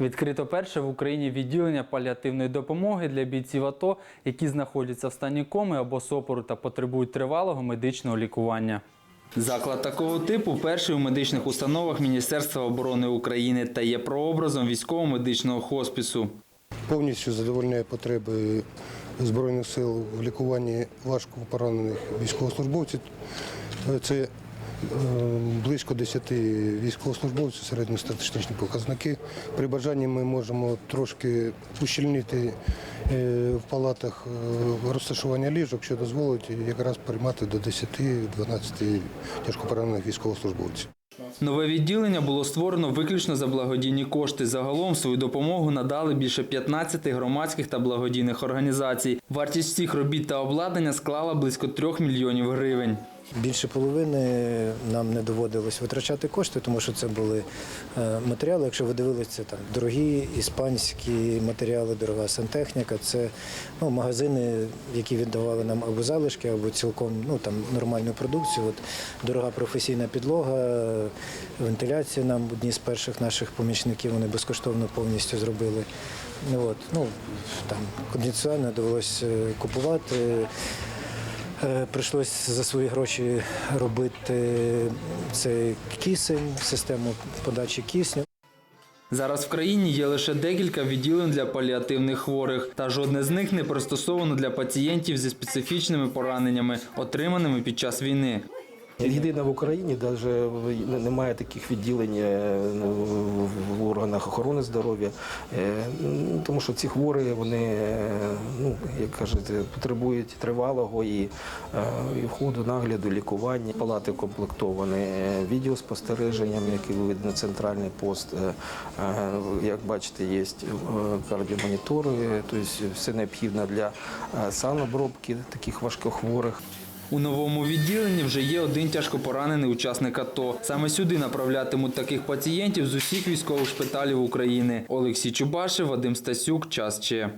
Відкрито перше в Україні відділення паліативної допомоги для бійців АТО, які знаходяться в стані коми або сопору та потребують тривалого медичного лікування. Заклад такого типу перший у медичних установах Міністерства оборони України та є прообразом військово-медичного хоспісу. повністю задовольняє потреби Збройних сил в лікуванні важко поранених військовослужбовців. Це близько 10 військовослужбовців, середньостатистичні показники. При бажанні ми можемо трошки ущільнити е, в палатах е, розташування ліжок, що дозволить якраз приймати до 10-12 тяжкопоранених військовослужбовців. Нове відділення було створено виключно за благодійні кошти. Загалом свою допомогу надали більше 15 громадських та благодійних організацій. Вартість всіх робіт та обладнання склала близько 3 мільйонів гривень. Більше половини нам не доводилось витрачати кошти, тому що це були е, матеріали. Якщо ви дивилися, там дорогі іспанські матеріали, дорога сантехніка. Це ну, магазини, які віддавали нам або залишки, або цілком ну, там, нормальну продукцію. От, дорога професійна підлога, вентиляція нам одні з перших наших помічників вони безкоштовно повністю зробили. От, ну, там, кондиціонер довелося купувати. Е, Прийшлось за свої гроші робити цей кисень, систему подачі кисню. Зараз в країні є лише декілька відділень для паліативних хворих, та жодне з них не пристосовано для пацієнтів зі специфічними пораненнями, отриманими під час війни. Єдине в Україні навіть немає таких відділень е, в- органах охорони здоров'я, е, тому що ці хворі вони, е, ну як кажуть, потребують тривалого і, і входу, нагляду, лікування. Палати комплектовані відеоспостереженням, який видно центральний пост. Як бачите, є кардіомонітори, тобто все необхідне для санобробки таких важкохворих. У новому відділенні вже є один тяжкопоранений учасник АТО. Саме сюди направлятимуть таких пацієнтів з усіх військових шпиталів України. Олексій Чубашев, Вадим Стасюк, час Че.